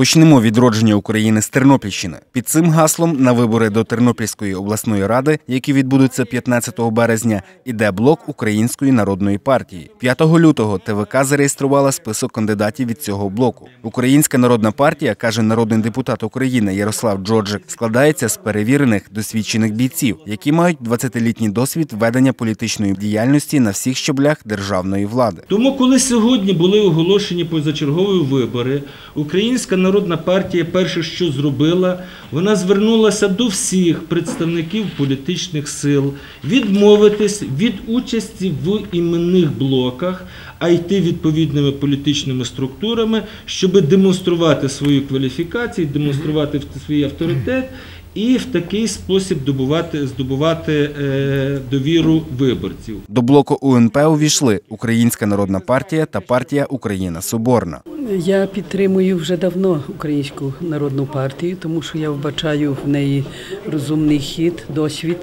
Почнемо відродження України з Тернопільщини. Під цим гаслом на вибори до Тернопільської обласної ради, які відбудуться 15 березня, іде блок Української народної партії. 5 лютого ТВК зареєструвала список кандидатів від цього блоку. Українська народна партія, каже народний депутат України Ярослав Джоджик, складається з перевірених досвідчених бійців, які мають 20-літній досвід ведення політичної діяльності на всіх щаблях державної влади. Тому, коли сьогодні були оголошені позачергові вибори, Українська народна партія перше, що зробила, вона звернулася до всіх представників політичних сил відмовитись від участі в іменних блоках, а йти відповідними політичними структурами, щоб демонструвати свою кваліфікацію, демонструвати свій авторитет. І в такий спосіб добувати, здобувати е, довіру виборців. До блоку УНП увійшли Українська народна партія та партія Україна Соборна. Я підтримую вже давно Українську народну партію, тому що я вбачаю в неї розумний хід, досвід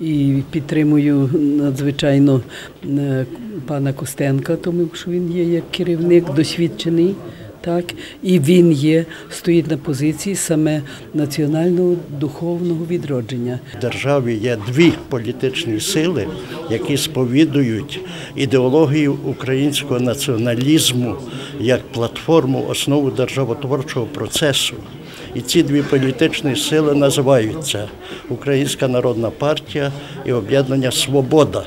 і підтримую надзвичайно е, пана Костенка, тому що він є як керівник досвідчений. Так, і він є, стоїть на позиції саме національного духовного відродження. В державі є дві політичні сили, які сповідують ідеологію українського націоналізму як платформу, основу державотворчого процесу. І ці дві політичні сили називаються Українська Народна партія і Об'єднання Свобода.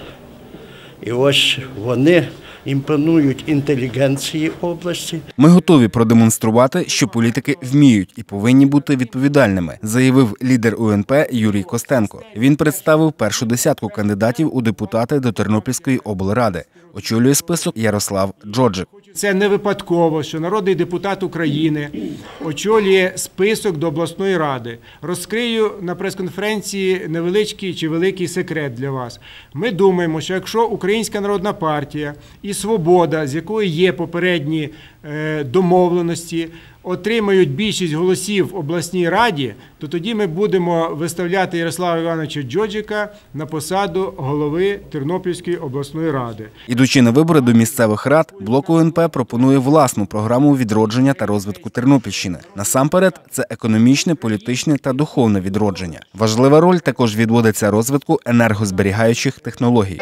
І ось вони імпонують інтелігенції області. Ми готові продемонструвати, що політики вміють і повинні бути відповідальними, заявив лідер УНП Юрій Костенко. Він представив першу десятку кандидатів у депутати до Тернопільської облради. Очолює список Ярослав Джоджик. Це не випадково, що народний депутат України очолює список до обласної ради. Розкрию на прес-конференції невеличкий чи великий секрет для вас. Ми думаємо, що якщо Українська народна партія і Свобода, з якої є попередні е, домовленості, отримають більшість голосів в обласній раді, то тоді ми будемо виставляти Ярослава Івановича Джоджика на посаду голови Тернопільської обласної ради. Ідучи на вибори до місцевих рад, блок УНП пропонує власну програму відродження та розвитку Тернопільщини. Насамперед, це економічне, політичне та духовне відродження. Важлива роль також відводиться розвитку енергозберігаючих технологій.